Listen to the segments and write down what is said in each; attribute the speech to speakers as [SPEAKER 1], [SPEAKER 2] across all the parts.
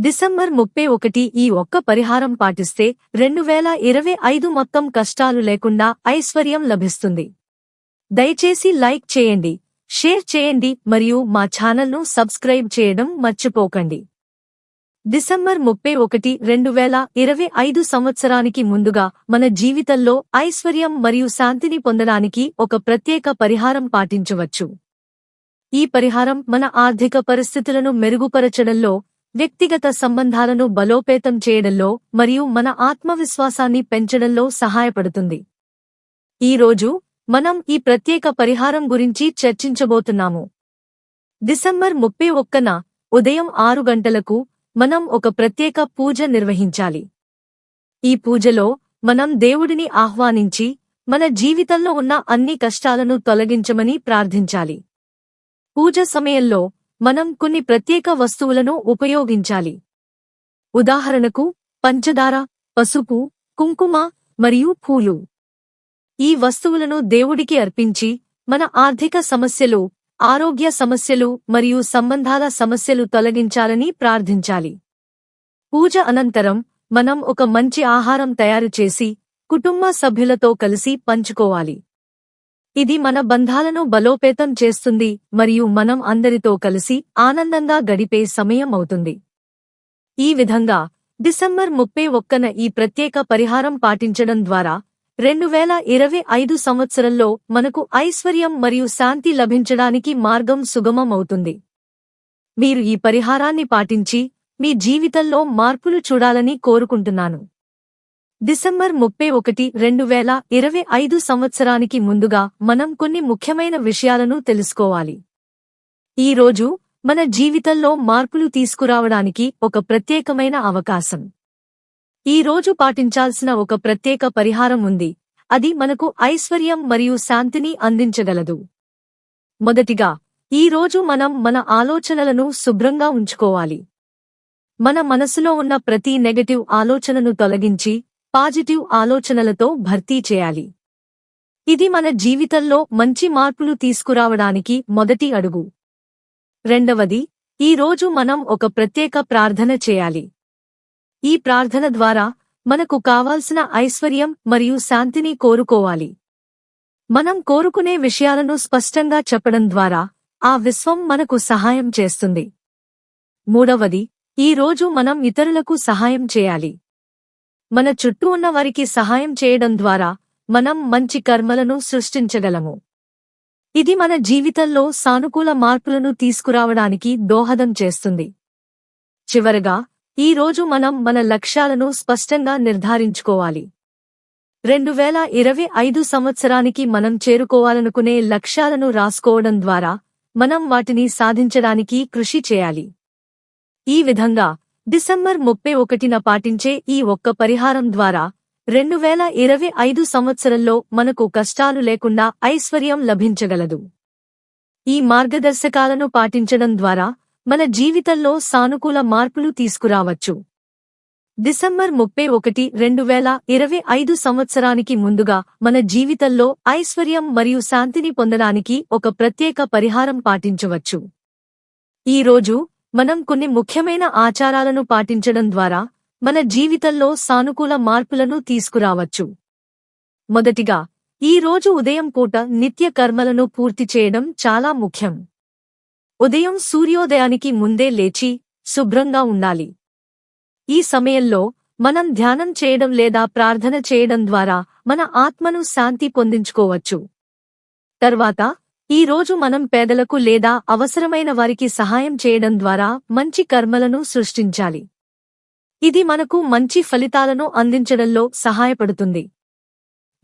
[SPEAKER 1] December ముప్పై ఒకటి ఈ ఒక్క పరిహారం పాటిస్తే రెండు వేల ఇరవై ఐదు మొత్తం కష్టాలు లేకుండా ఐశ్వర్యం లభిస్తుంది. దయచేసి లైక్ చేయండి షేర్ చేయండి మరియు మా ఛానల్ను సబ్స్క్రైబ్ చేయడం మర్చిపోకండి. డిసెంబర్ ముప్పై ఒకటి రెండు వేల ఇరవై ఐదు సంవత్సరానికి ముందుగా మన జీవితంలో ఐశ్వర్యం మరియు శాంతిని పొందడానికి ఒక ప్రత్యేక పరిహారం పాటించవచ్చు. ఈ పరిహారం మన ఆర్థిక పరిస్థితులను మెరుగుపరచడంలో వ్యక్తిగత సంబంధాలను బలోపేతం చేయడంలో మరియు మన ఆత్మవిశ్వాసాన్ని పెంచడంలో సహాయపడుతుంది. ఈ రోజు మనం ఈ ప్రత్యేక పరిహారం గురించి చర్చించబోతున్నాము. డిసెంబర్ ముప్పై ఒక్కన ఉదయం ఆరు గంటలకు మనం ఒక ప్రత్యేక పూజ నిర్వహించాలి. ఈ పూజలో మనం దేవుడిని ఆహ్వానించి మన జీవితంలో ఉన్న అన్ని కష్టాలను తొలగించమని ప్రార్థించాలి. పూజ సమయంలో మనం కొన్ని ప్రత్యేక వస్తువులను ఉపయోగించాలి. ఉదాహరణకు పంచదార పసుపు కుంకుమ మరియు పూలు. ఈ వస్తువులను దేవుడికి అర్పించి మన ఆర్థిక సమస్యలు ఆరోగ్య సమస్యలు మరియు సంబంధాల సమస్యలు తొలగించాలని ప్రార్థించాలి. పూజ అనంతరం మనం ఒక మంచి ఆహారం తయారు చేసి కుటుంబ సభ్యులతో కలిసి పంచుకోవాలి. ఇది మన బంధాలను బలోపేతం చేస్తుంది మరియు మనం అందరితో కలిసి ఆనందంగా గడిపే సమయం అవుతుంది. ఈ విధంగా డిసెంబర్ ముప్పై ఒక్కన ఈ ప్రత్యేక పరిహారం పాటించడం ద్వారా రెండు వేల ఇరవై ఐదు సంవత్సరంలో మనకు ఐశ్వర్యం మరియు శాంతి లభించడానికి మార్గం సుగమం అవుతుంది. మీరు ఈ పరిహారాన్ని పాటించి మీ జీవితంలో మార్పులు చూడాలని కోరుకుంటున్నాను. డిసెంబర్ ముప్పై ఒకటి రెండు వేల ఇరవై ఐదు సంవత్సరానికి ముందుగా మనం కొన్ని ముఖ్యమైన విషయాలను తెలుసుకోవాలి. ఈ రోజు మన జీవితంలో మార్పులు తీసుకురావడానికి ఒక ప్రత్యేకమైన అవకాశం. ఈ రోజు పాటించాల్సిన ఒక ప్రత్యేక పరిహారం ఉంది. అది మనకు ఐశ్వర్యం మరియు శాంతిని అందించగలదు. మొదటిగా ఈ రోజు మనం మన ఆలోచనలను శుభ్రంగా ఉంచుకోవాలి. మన మనసులో ఉన్న ప్రతి నెగటివ్ ఆలోచనను తొలగించి పాజిటివ్ ఆలోచనలతో భర్తీ చేయాలి. ఇది మన జీవితంలో మంచి మార్పులు తీసుకురావడానికి మొదటి అడుగు. రెండవది ఈ రోజు మనం ఒక ప్రత్యేక ప్రార్థన చేయాలి. ఈ ప్రార్థన ద్వారా మనకు కావాల్సిన ఐశ్వర్యం మరియు శాంతిని కోరుకోవాలి. మనం కోరుకునే విషయాలను స్పష్టంగా చెప్పడం ద్వారా ఆ విశ్వం మనకు సహాయం చేస్తుంది. మూడవది ఈ రోజు మనం ఇతరులకు సహాయం చేయాలి. మన చుట్టూ ఉన్న వారికి సహాయం చేయడం ద్వారా మనం మంచి కర్మలను సృష్టించగలము. ఇది మన జీవితంలో సానుకూల మార్పులను తీసుకురావడానికి దోహదం చేస్తుంది. చివరగా ఈ రోజు మనం మన లక్ష్యాలను స్పష్టంగా నిర్ధారించుకోవాలి. రెండు వేల ఇరవై ఐదు సంవత్సరానికి మనం చేరుకోవాలనుకునే లక్ష్యాలను రాసుకోవడం ద్వారా మనం వాటిని సాధించడానికి కృషి చేయాలి. ఈ విధంగా డిసెంబర్ ముప్పై ఒకటిన పాటించే ఈ ఒక్క పరిహారం ద్వారా రెండు వేల ఇరవై ఐదు సంవత్సరంలో మనకు కష్టాలు లేకుండా ఐశ్వర్యం లభించగలదు. ఈ మార్గదర్శకాలను పాటించడం ద్వారా మన జీవితంలో సానుకూల మార్పులు తీసుకురావచ్చు. డిసెంబర్ ముప్పై ఒకటి రెండు వేల ఇరవై ఐదు సంవత్సరానికి ముందుగా మన జీవితంలో ఐశ్వర్యం మరియు శాంతిని పొందడానికి ఒక ప్రత్యేక పరిహారం పాటించవచ్చు. ఈ రోజు మనం కొన్ని ముఖ్యమైన ఆచారాలను పాటించడం ద్వారా మన జీవితంలో సానుకూల మార్పులను తీసుకురావచ్చు. మొదటిగా ఈ రోజు ఉదయం పూట నిత్య కర్మలను పూర్తి చేయడం చాలా ముఖ్యం. ఉదయం సూర్యోదయానికి ముందే లేచి శుభ్రంగా ఉండాలి. ఈ సమయంలో మనం ధ్యానం చేయడం లేదా ప్రార్థన చేయడం ద్వారా మన ఆత్మను శాంతి పొందించుకోవచ్చు. తర్వాత ఈ రోజు మనం పేదలకు లేదా అవసరమైన వారికి సహాయం చేయడం ద్వారా మంచి కర్మలను సృష్టించాలి. ఇది మనకు మంచి ఫలితాలను అందించడంలో సహాయపడుతుంది.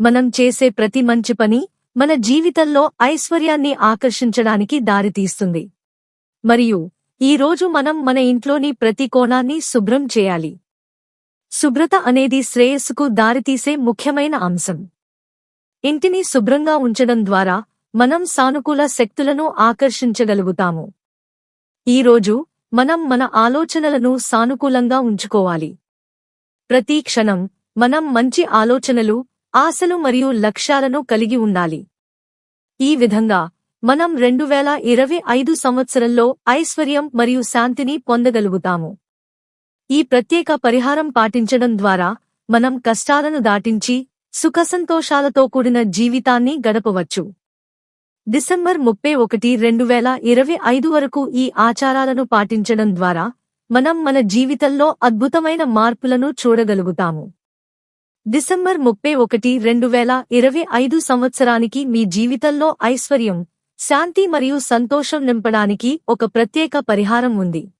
[SPEAKER 1] మనం చేసే ప్రతి మంచి పని మన జీవితంలో ఐశ్వర్యాన్ని ఆకర్షించడానికి దారితీస్తుంది. మరియు ఈ రోజు మనం మన ఇంట్లోని ప్రతి కోణాన్ని శుభ్రం చేయాలి. శుభ్రత అనేది శ్రేయస్సుకు దారితీసే ముఖ్యమైన అంశం. ఇంటిని శుభ్రంగా ఉంచడం ద్వారా మనం సానుకూల శక్తులను ఆకర్షించగలుగుతాము. ఈ రోజు మనం మన ఆలోచనలను సానుకూలంగా ఉంచుకోవాలి. ప్రతి క్షణం మనం మంచి ఆలోచనలు ఆశలు మరియు లక్ష్యాలను కలిగి ఉండాలి. ఈ విధంగా మనం రెండు వేల ఇరవై ఐదు సంవత్సరంలో ఐశ్వర్యం మరియు శాంతిని పొందగలుగుతాము. ఈ ప్రత్యేక పరిహారం పాటించడం ద్వారా మనం కష్టాలను దాటించి సుఖసంతోషాలతో కూడిన జీవితాన్ని గడపవచ్చు. డిసెంబర్ ముప్పై ఒకటి రెండు వేల ఇరవై ఐదు వరకు ఈ ఆచారాలను పాటించడం ద్వారా మనం మన జీవితంలో అద్భుతమైన మార్పులను చూడగలుగుతాము. డిసెంబర్ ముప్పై ఒకటి రెండు వేల ఇరవై ఐదు సంవత్సరానికి మీ జీవితంలో ఐశ్వర్యం శాంతి మరియు సంతోషం నింపడానికి ఒక ప్రత్యేక పరిహారం ఉంది.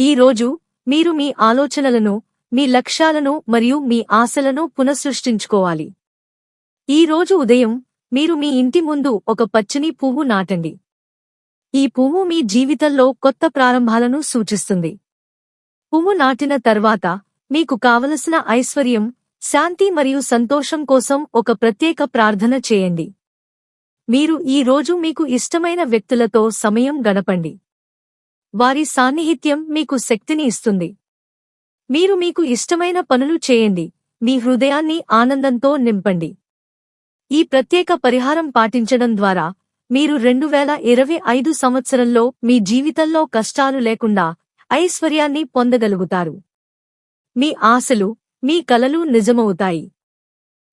[SPEAKER 1] ఈ రోజు మీరు మీ ఆలోచనలను మీ లక్ష్యాలను మరియు మీ ఆశలను పునఃసృష్టించుకోవాలి. ఈ రోజు ఉదయం మీరు మీ ఇంటి ముందు ఒక పచ్చని పువ్వు నాటండి. ఈ పువ్వు మీ జీవితంలో కొత్త ప్రారంభాలను సూచిస్తుంది. పువ్వు నాటిన తర్వాత మీకు కావలసిన ఐశ్వర్యం శాంతి మరియు సంతోషం కోసం ఒక ప్రత్యేక ప్రార్థన చేయండి. మీరు ఈ రోజు మీకు ఇష్టమైన వ్యక్తులతో సమయం గడపండి. వారి సాన్నిహిత్యం మీకు శక్తిని ఇస్తుంది. మీరు మీకు ఇష్టమైన పనులు చేయండి. మీ హృదయాన్ని ఆనందంతో నింపండి. ఈ ప్రత్యేక పరిహారం పాటించడం ద్వారా మీరు రెండు వేల ఇరవై ఐదు సంవత్సరంలో మీ జీవితంలో కష్టాలు లేకుండా ఐశ్వర్యాన్ని పొందగలుగుతారు. మీ ఆశలు మీ కలలు నిజమవుతాయి.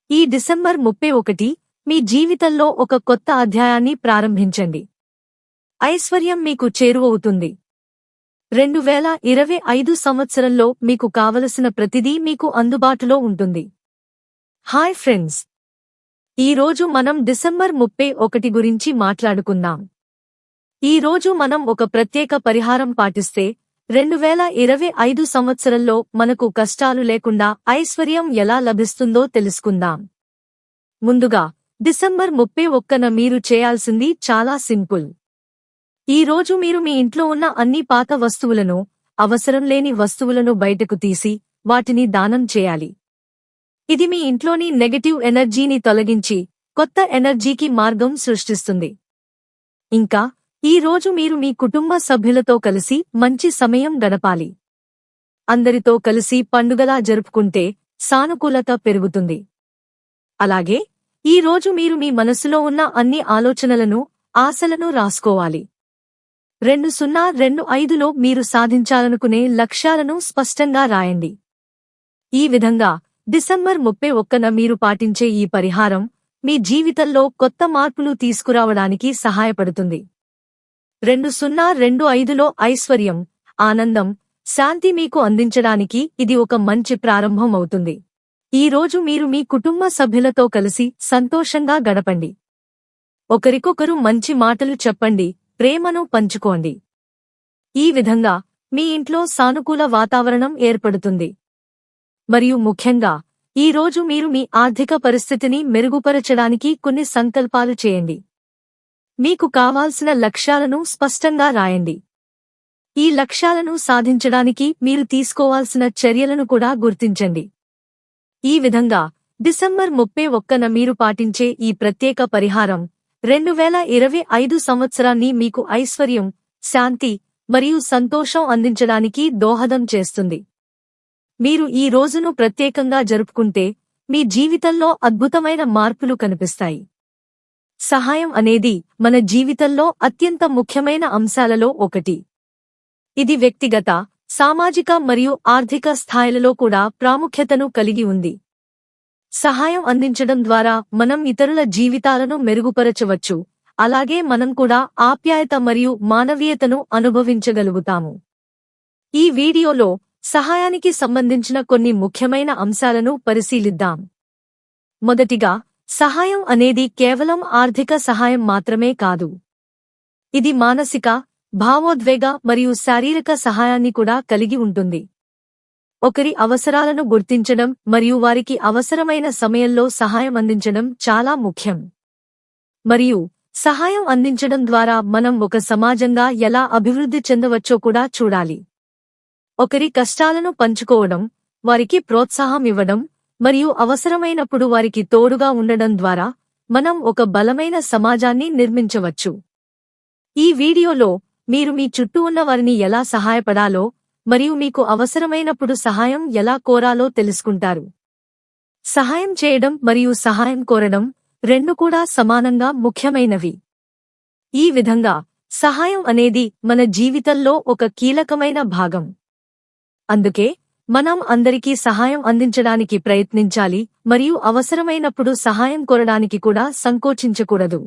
[SPEAKER 1] ఈ డిసెంబర్ ముప్పై ఒకటి మీ జీవితంలో ఒక కొత్త అధ్యాయాన్ని ప్రారంభించండి. ఐశ్వర్యం మీకు చేరువవుతుంది. రెండు వేల ఇరవై ఐదు సంవత్సరంలో మీకు కావలసిన ప్రతిదీ మీకు అందుబాటులో ఉంటుంది. Hi friends! ఈరోజు మనం డిసెంబర్ ముప్పై ఒకటి గురించి మాట్లాడుకుందాం. ఈ రోజు మనం ఒక ప్రత్యేక పరిహారం పాటిస్తే రెండు వేల ఇరవై ఐదు సంవత్సరంలో మనకు కష్టాలు లేకుండా ఐశ్వర్యం ఎలా లభిస్తుందో తెలుసుకుందాం. ముందుగా డిసెంబర్ ముప్పై ఒక్కన మీరు చేయాల్సింది చాలా సింపుల్. ఈ రోజు మీరు మీ ఇంట్లో ఉన్న అన్ని పాత వస్తువులను అవసరం లేని వస్తువులను బయటకు తీసి వాటిని దానం చేయాలి. ఇది మీ ఇంట్లోని నెగటివ్ ఎనర్జీని తొలగించి కొత్త ఎనర్జీకి మార్గం సృష్టిస్తుంది. ఇంకా ఈ రోజు మీరు మీ కుటుంబ సభ్యులతో కలిసి మంచి సమయం గడపాలి. అందరితో కలిసి పండుగలా జరుపుకుంటే సానుకూలత పెరుగుతుంది. అలాగే ఈ రోజు మీరు మీ మనసులో ఉన్న అన్ని ఆలోచనలను ఆశలను రాసుకోవాలి. రెండు సున్నా రెండు ఐదులో మీరు సాధించాలనుకునే లక్ష్యాలను స్పష్టంగా రాయండి. ఈ విధంగా డిసెంబర్ ముప్పై ఒక్కన మీరు పాటించే ఈ పరిహారం మీ జీవితంలో కొత్త మార్పులు తీసుకురావడానికి సహాయపడుతుంది. రెండు సున్నా రెండు ఐదులో ఐశ్వర్యం ఆనందం శాంతి మీకు అందించడానికి ఇది ఒక మంచి ప్రారంభం అవుతుంది. ఈ రోజు మీరు మీ కుటుంబ సభ్యులతో కలిసి సంతోషంగా గడపండి. ఒకరికొకరు మంచి మాటలు చెప్పండి ప్రేమను పంచుకోండి. ఈ విధంగా మీ ఇంట్లో సానుకూల వాతావరణం ఏర్పడుతుంది. మరియు ముఖ్యంగా ఈ రోజు మీరు మీ ఆర్థిక పరిస్థితిని మెరుగుపరచడానికి కొన్ని సంకల్పాలు చేయండి. మీకు కావాల్సిన లక్ష్యాలను స్పష్టంగా రాయండి. ఈ లక్ష్యాలను సాధించడానికి మీరు తీసుకోవాల్సిన చర్యలను కూడా గుర్తించండి. ఈ విధంగా డిసెంబర్ ముప్పై ఒక్కన మీరు పాటించే ఈ ప్రత్యేక పరిహారం రెండు వేల ఇరవై ఐదు సంవత్సరాన్ని మీకు ఐశ్వర్యం శాంతి మరియు సంతోషం అందించడానికి దోహదం చేస్తుంది. మీరు ఈ రోజును ప్రత్యేకంగా జరుపుకుంటే మీ జీవితంలో అద్భుతమైన మార్పులు కనిపిస్తాయి. సహాయం అనేది మన జీవితంలో అత్యంత ముఖ్యమైన అంశాలలో ఒకటి. ఇది వ్యక్తిగత సామాజిక మరియు ఆర్థిక స్థాయిలలో కూడా ప్రాముఖ్యతను కలిగి ఉంది. సహాయం అందించడం ద్వారా మనం ఇతరుల జీవితాలను మెరుగుపరచవచ్చు. అలాగే మనం కూడా ఆప్యాయత మరియు మానవీయతను అనుభవించగలుగుతాము. ఈ వీడియోలో సహాయానికి సంబంధించిన కొన్ని ముఖ్యమైన అంశాలను పరిశీలిద్దాం. మొదటిగా సహాయం అనేది కేవలం ఆర్థిక సహాయం మాత్రమే కాదు. ఇది మానసిక భావోద్వేగ మరియు శారీరక సహాయాన్ని కూడా కలిగి ఉంటుంది. ఒకరి అవసరాలను గుర్తించడం మరియు వారికి అవసరమైన సమయంలో సహాయం అందించడం చాలా ముఖ్యం. మరియు సహాయం అందించడం ద్వారా మనం ఒక సమాజంగా ఎలా అభివృద్ధి చెందవచ్చో కూడా చూడాలి. ఒకరి కష్టాలను పంచుకోవడం వారికి ప్రోత్సాహం ఇవ్వడం మరియు అవసరమైనప్పుడు వారికి తోడుగా ఉండడం ద్వారా మనం ఒక బలమైన సమాజాన్ని నిర్మించవచ్చు. ఈ వీడియోలో మీరు మీ చుట్టూ ఉన్న వారిని ఎలా సహాయపడాలో మరియు మీకు అవసరమైనప్పుడు సహాయం ఎలా కోరాలో తెలుసుకుంటారు. సహాయం చేయడం మరియు సహాయం కోరడం రెండు కూడా సమానంగా ముఖ్యమైనవి. ఈ విధంగా సహాయం అనేది మన జీవితంలో ఒక కీలకమైన భాగం. అందుకే మనం అందరికీ సహాయం అందించడానికి ప్రయత్నించాలి మరియు అవసరమైనప్పుడు సహాయం కోరడానికి కూడా సంకోచించకూడదు.